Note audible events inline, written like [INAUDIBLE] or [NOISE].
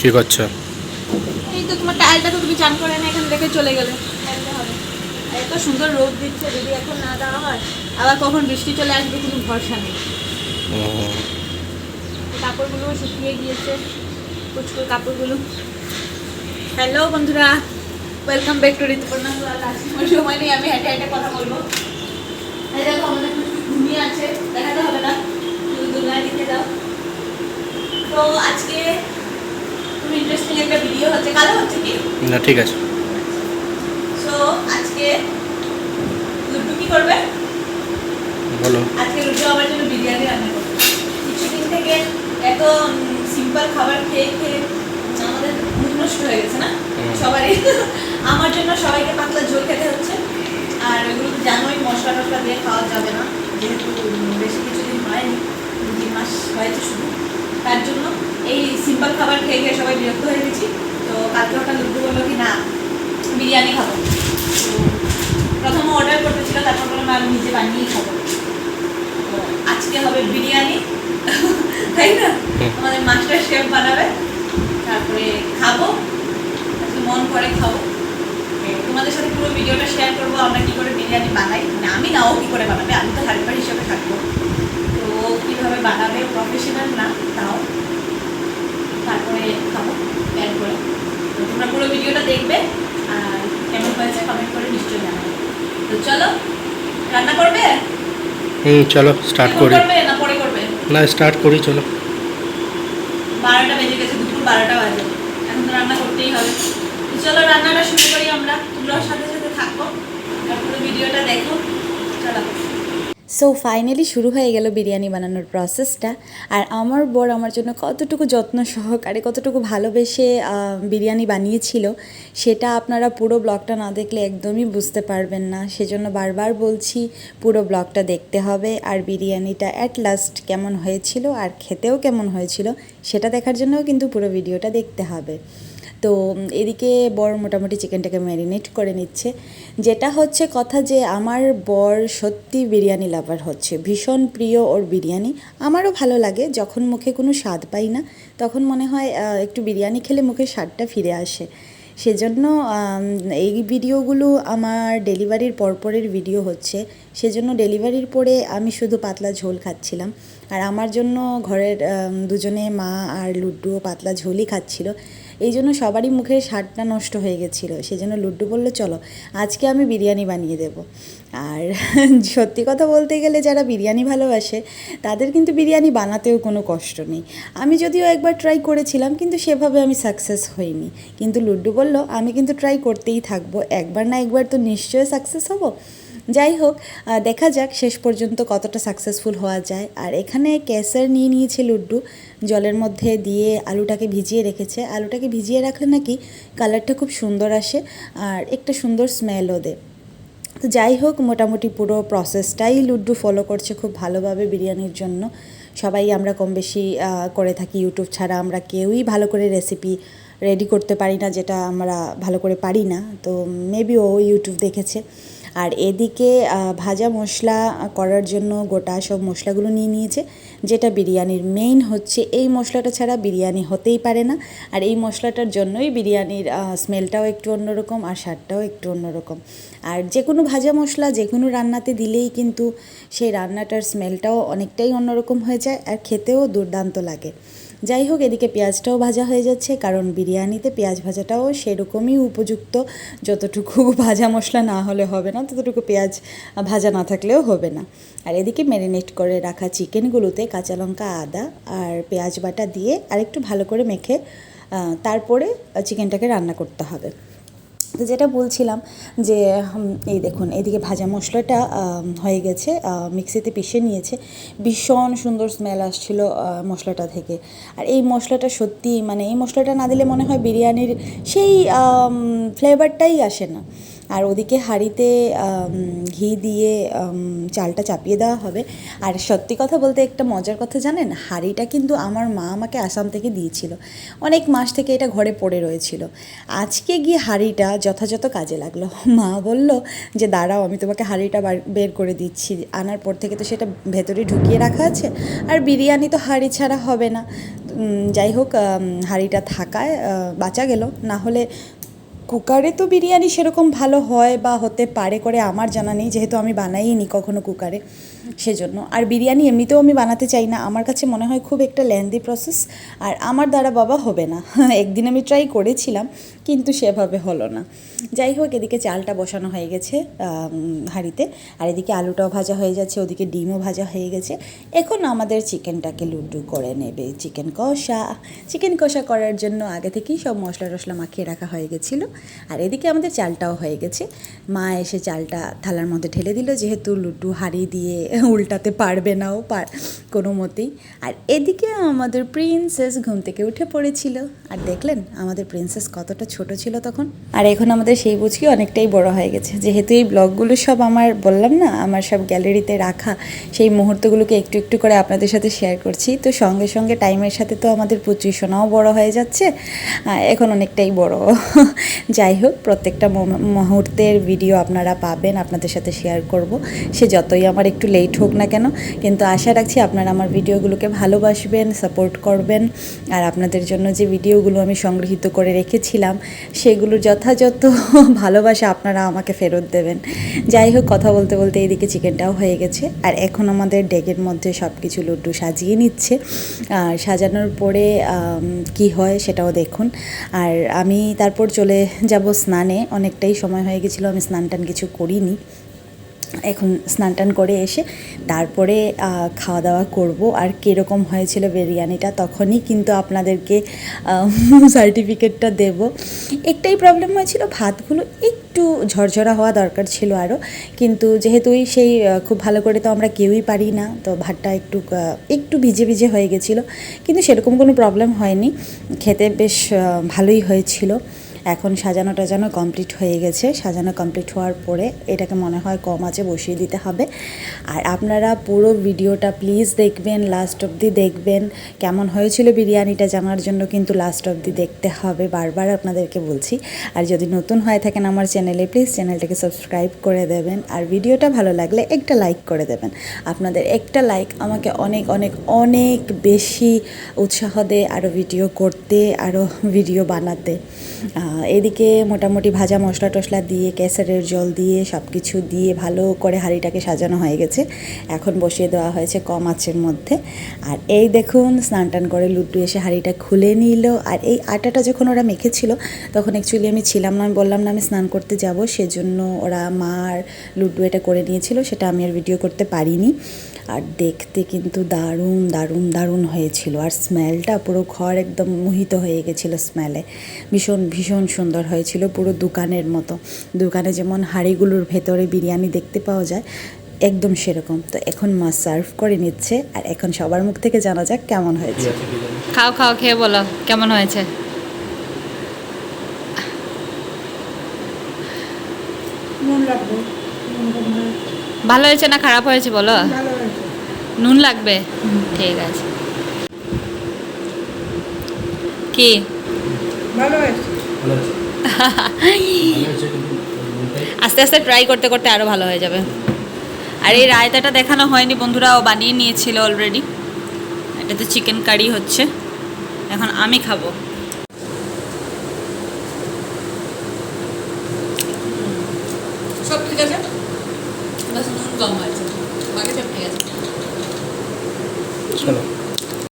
কি করছ? এই তো তোমার টায়ারটা তো তুমি চান করে না এখান থেকে চলে গেলে। হবে এত সুন্দর রোদ দিচ্ছে যদি এখন না দেওয়া হয় আবার কখন বৃষ্টি চলে আসবে কোনো ভরসা নেই। কাপড়গুলো শুকিয়ে গিয়েছে কুচকুর কাপড়গুলো। হ্যালো বন্ধুরা ওয়েলকাম ব্যাক টু ঋতুপর্ণা। সময় নেই আমি হেঁটে হেঁটে কথা বলব। দেখো আমাদের ঘুমিয়ে আছে দেখাতে হবে না। শুধু দুনিয়া দিকে দাও তো আজকে ইন্টারেস্টিং একটা ভিডিও হচ্ছে কালো হচ্ছে কি? না ঠিক আছে। সো আজকে লুড্ডু কি করবে? বলো। আজকে লুড্ডু আমার জন্য বিরিয়ানি রান্না করবে। কিছুদিন থেকে এত সিম্পল খাবার খেয়ে খেয়ে আমাদের মুখ নষ্ট হয়ে গেছে না? সবারই। [LAUGHS] আমার জন্য সবাইকে পাতলা ঝোল খেতে হচ্ছে। আর ওগুলো তো জানোই মশলা টশলা দিয়ে খাওয়া যাবে না। যেহেতু বেশি কিছুদিন হয়নি দুই মাস হয়েছে শুধু। তার জন্য এই সিম্পল খাবার খেয়ে খেয়ে সবাই বিরক্ত হয়ে গেছি। তো কালকে ওটা লুড্ডু বলল কি না বিরিয়ানি খাব তো প্রথমে অর্ডার করতেছিল তারপর বললাম আমি নিজে বানিয়েই খাব। তো আজকে হবে বিরিয়ানি। তাই না। আমাদের মাস্টার শেফ বানাবে। তারপরে খাব। আজকে মন করে খাব। তোমাদের সাথে পুরো ভিডিওটা শেয়ার করব আমরা কি করে বিরিয়ানি বানাই। মানে আমি নাও কি করে বানাবে? আমি তো হেল্পার হিসেবে থাকব তো ও কীভাবে বানাবে প্রফেশনাল না তাও তারপরে খাব প্যান করে তোমরা পুরো ভিডিওটা দেখবে আর কেমন হয়েছে কমেন্ট করে নিশ্চয়ই জানাবে। তো চলো রান্না করবে? হুম চলো স্টার্ট করি। না পরে করবে? না স্টার্ট করি চলো। বারোটা বেজে গেছে দুপুর বারোটা বাজে। এখন তো রান্না করতেই হবে। তো চলো রান্নাটা শুরু করি আমরা। তোমরাও সাথে সাথে থাকো। আর পুরো ভিডিওটা দেখো। চলো। সো ফাইনালি শুরু হয়ে গেল বিরিয়ানি বানানোর প্রসেসটা আর আমার বর আমার জন্য কতটুকু যত্ন সহকারে, কতটুকু ভালোবেসে বিরিয়ানি বানিয়েছিল, সেটা আপনারা পুরো ব্লগটা না দেখলে একদমই বুঝতে পারবেন না। সেজন্য বারবার বলছি, পুরো ব্লগটা দেখতে হবে। আর বিরিয়ানিটা অ্যাট লাস্ট কেমন হয়েছিল, আর খেতেও কেমন হয়েছিল, সেটা দেখার জন্যও কিন্তু পুরো ভিডিওটা দেখতে হবে। তো এদিকে বর মোটামুটি চিকেনটাকে ম্যারিনেট করে নিচ্ছে। যেটা হচ্ছে কথা যে আমার বর সত্যি বিরিয়ানি লাভার হচ্ছে, ভীষণ প্রিয় ওর বিরিয়ানি। আমারও ভালো লাগে, যখন মুখে কোনো স্বাদ পাই না, তখন মনে হয় একটু বিরিয়ানি খেলে মুখে স্বাদটা ফিরে আসে। সেজন্য এই ভিডিওগুলো আমার ডেলিভারির পরপরের ভিডিও হচ্ছে। সেজন্য ডেলিভারির পরে আমি শুধু পাতলা ঝোল খাচ্ছিলাম। আর আমার জন্য ঘরের দুজনে মা আর লুড্ডুও পাতলা ঝোলই খাচ্ছিল। এই জন্য সবারই মুখের স্বাদটা নষ্ট হয়ে গেছিল। সেই জন্য লুড্ডু বলল, চলো, আজকে আমি বিরিয়ানি বানিয়ে দেবো। আর [LAUGHS] সত্যি কথা বলতে গেলে যারা বিরিয়ানি ভালোবাসে, তাদের কিন্তু বিরিয়ানি বানাতেও কোনো কষ্ট নেই। আমি যদিও একবার ট্রাই করেছিলাম, কিন্তু সেভাবে আমি সাকসেস হইনি। কিন্তু লুড্ডু বলল, আমি কিন্তু ট্রাই করতেই থাকব। একবার না একবার তো নিশ্চয়ই সাকসেস হব। যাই হোক দেখা যাক শেষ পর্যন্ত কতটা সাকসেসফুল হওয়া যায়। আর এখানে ক্যাসার নিয়ে নিয়েছে লুড্ডু, জলের মধ্যে দিয়ে আলুটাকে ভিজিয়ে রেখেছে। আলুটাকে ভিজিয়ে রাখলে নাকি কালারটা খুব সুন্দর আসে আর একটা সুন্দর স্মেলও দেয়। তো যাই হোক, মোটামুটি পুরো প্রসেসটাই লুড্ডু ফলো করছে খুব ভালোভাবে বিরিয়ানির জন্য। সবাই আমরা কম বেশি করে থাকি ইউটিউব ছাড়া। আমরা কেউই ভালো করে রেসিপি রেডি করতে পারি না, যেটা আমরা ভালো করে পারি না। তো মেবি ও ইউটিউব দেখেছে। আর এদিকে ভাজা মশলা করার জন্য গোটা সব মশলাগুলো নিয়ে নিয়েছে, যেটা বিরিয়ানির মেইন হচ্ছে। এই মশলাটা ছাড়া বিরিয়ানি হতেই পারে না। আর এই মশলাটার জন্যই বিরিয়ানির স্মেলটাও একটু অন্যরকম আর স্বাদটাও একটু অন্যরকম। আর যে কোনো ভাজা মশলা যে কোনো রান্নাতে দিলেই কিন্তু সেই রান্নাটার স্মেলটাও অনেকটাই অন্যরকম হয়ে যায় আর খেতেও দুর্দান্ত লাগে। যাই হোক, এদিকে পেঁয়াজটাও ভাজা হয়ে যাচ্ছে, কারণ বিরিয়ানিতে পেঁয়াজ ভাজাটাও সেরকমই উপযুক্ত। যতটুকু [LAUGHS] ভাজা মশলা না হলে হবে না, ততটুকু পেঁয়াজ ভাজা না থাকলেও হবে না। আর এদিকে ম্যারিনেট করে রাখা চিকেনগুলোতে কাঁচা লঙ্কা, আদা আর পেঁয়াজ বাটা দিয়ে আরেকটু ভালো করে মেখে তারপরে চিকেনটাকে রান্না করতে হবে। তো যেটা বলছিলাম যে এই দেখুন, এদিকে ভাজা মশলাটা হয়ে গেছে মিক্সিতে পিষে নিয়েছে। ভীষণ সুন্দর স্মেল আসছিল মশলাটা থেকে। আর এই মশলাটা সত্যি মানে এই মশলাটা না দিলে মনে হয় বিরিয়ানির সেই ফ্লেভারটাই আসে না। আর ওদিকে হাঁড়িতে ঘি দিয়ে চালটা চাপিয়ে দেওয়া হবে। আর সত্যি কথা বলতে একটা মজার কথা জানেন? হাঁড়িটা কিন্তু আমার মা আমাকে আসাম থেকে দিয়েছিল। অনেক মাস থেকে এটা ঘরে পড়ে রয়েছিল। আজকে গিয়ে হাঁড়িটা যথাযথ কাজে লাগল। মা বলল যে, দাঁড়াও, আমি তোমাকে হাঁড়িটা বার- করে দিচ্ছি। আনার পর থেকে তো সেটা ভেতরে ঢুকিয়ে রাখা আছে। আর বিরিয়ানি তো হাঁড়ি ছাড়া হবে না। যাই হোক হাঁড়িটা থাকায় বাঁচা গেল। না হলে কুকারে তো বিরিয়ানি সেরকম ভালো হয় বা হতে পারে করে আমার জানা নেই, যেহেতু আমি বানাইনি কখনো কুকারে, সেজন্য। আর বিরিয়ানি এমনিতেও আমি বানাতে চাই না। আমার কাছে মনে হয় খুব একটা লেন্দি প্রসেস আর আমার দ্বারা বাবা হবে না। [LAUGHS] একদিন আমি ট্রাই করেছিলাম, কিন্তু সেভাবে হলো না। যাই হোক, এদিকে চালটা বসানো হয়ে গেছে হাঁড়িতে। আর এদিকে আলুটাও ভাজা হয়ে যাচ্ছে, ওদিকে ডিমও ভাজা হয়ে গেছে। এখন আমাদের চিকেনটাকে লুডু করে নেবে। চিকেন কষা। চিকেন কষা করার জন্য আগে থেকেই সব মশলা টশলা মাখিয়ে রাখা হয়ে গেছিল। আর এদিকে আমাদের চালটাও হয়ে গেছে। মা এসে চালটা থালার মধ্যে ঢেলে দিল, যেহেতু লুডু হাঁড়ি দিয়ে উল্টাতে পারবে না ও পার, কোনো মতেই। আর এদিকে আমাদের প্রিন্সেস ঘুম থেকে উঠে পড়েছিল। আর দেখলেন, আমাদের প্রিন্সেস কতটা ছোট ছিল তখন। আর এখন আমাদের সেই বুঝকি অনেকটাই বড় হয়ে গেছে। যেহেতু এই ব্লগগুলো সব আমার, বললাম না, আমার সব গ্যালারিতে রাখা, সেই মুহূর্তগুলোকে একটু একটু করে আপনাদের সাথে শেয়ার করছি। তো সঙ্গে সঙ্গে টাইমের সাথে তো আমাদের পুচি সোনাও বড় হয়ে যাচ্ছে। এখন অনেকটাই বড়। যাই হোক, প্রত্যেকটা মুহূর্তের ভিডিও আপনারা পাবেন, আপনাদের সাথে শেয়ার করব। সে যতই আমার একটু লেট হোক না কেন, কিন্তু আশা রাখছি আপনারা আমার ভিডিওগুলোকে ভালোবাসবেন সাপোর্ট করবেন। আর আপনাদের জন্য যে ভিডিওগুলো আমি সংগৃহীত করে রেখেছিলাম, সেগুলোর যথাযথ [LAUGHS] ভালোবাসা আপনারা আমাকে ফেরত দেবেন। যাই হোক, কথা বলতে বলতে এইদিকে চিকেনটাও হয়ে গেছে। আর এখন আমাদের ডেগের মধ্যে সব কিছু লুড্ডু সাজিয়ে নিচ্ছে। আর সাজানোর পরে কি হয় সেটাও দেখুন। আর আমি তারপর চলে যাব স্নানে, অনেকটাই সময় হয়ে গেছিল, আমি স্নান টান কিছু করিনি। এখন স্নান টান করে এসে তারপরে খাওয়া দাওয়া করব। আর কীরকম হয়েছিল বিরিয়ানিটা তখনই কিন্তু আপনাদেরকে সার্টিফিকেটটা দেব। একটাই প্রবলেম হয়েছিল, ভাতগুলো একটু ঝরঝরা হওয়া দরকার ছিল আরও কিন্তু যেহেতু সেই খুব ভালো করে তো আমরা কেউই পারি না, তো ভাতটা একটু একটু ভিজে ভিজে হয়ে গেছিল। কিন্তু সেরকম কোনো প্রবলেম হয়নি। খেতে বেশ ভালোই হয়েছিল। এখন সাজানো টাজানো কমপ্লিট হয়ে গেছে। সাজানো কমপ্লিট হওয়ার পরে এটাকে মনে হয় কম আছে বসিয়ে দিতে হবে। আর আপনারা পুরো ভিডিওটা প্লিজ দেখবেন লাস্ট অবধি দেখবেন। কেমন হয়েছিল বিরিয়ানিটা জানার জন্য কিন্তু লাস্ট অবধি দেখতে হবে। বারবার আপনাদেরকে বলছি। আর যদি নতুন হয়ে থাকেন আমার চ্যানেলে প্লিজ চ্যানেলটাকে সাবস্ক্রাইব করে দেবেন। আর ভিডিওটা ভালো লাগলে একটা লাইক করে দেবেন। আপনাদের একটা লাইক আমাকে অনেক অনেক অনেক বেশি উৎসাহ দেয় আরও ভিডিও করতে আরও ভিডিও বানাতে। এদিকে মোটামুটি ভাজা মশলা টশলা দিয়ে, কেসারের জল দিয়ে সব কিছু দিয়ে ভালো করে হাঁড়িটাকে সাজানো হয়ে গেছে। এখন বসিয়ে দেওয়া হয়েছে কম আঁচের মধ্যে। আর এই দেখুন, স্নান টান করে লুড্ডু এসে হাঁড়িটা খুলে নিল। আর এই আটাটা যখন ওরা মেখেছিল, তখন অ্যাকচুয়ালি আমি ছিলাম না, আমি বললাম না আমি স্নান করতে যাব। সেজন্য ওরা মার লুড্ডু এটা করে নিয়েছিল, সেটা আমি আর ভিডিও করতে পারিনি। আর দেখতে কিন্তু দারুণ দারুণ দারুণ হয়েছিল। আর স্মেলটা পুরো ঘর একদম মোহিত হয়ে গেছিল স্মেলে ভীষণ ভীষণ সুন্দর হয়েছিল পুরো দোকানের মতো। দোকানে যেমন হাঁড়িগুলোর ভেতরে বিরিয়ানি দেখতে পাওয়া যায় একদম সেরকম। তো এখন মা সার্ভ করে নিচ্ছে আর এখন সবার মুখ থেকে জানা যাক কেমন হয়েছে। খাও খাও খেয়ে বলো কেমন হয়েছে? ভালো হয়েছে না খারাপ হয়েছে বলো? নুন লাগবে? ঠিক আছে। কি? আস্তে আস্তে ট্রাই করতে করতে আরও ভালো হয়ে যাবে। আর এই রায়তাটা দেখানো হয়নি বন্ধুরা ও বানিয়ে নিয়েছিল অলরেডি এটা তো চিকেন কারি হচ্ছে। এখন আমি খাব। সব ঠিক আছে? বাস নুন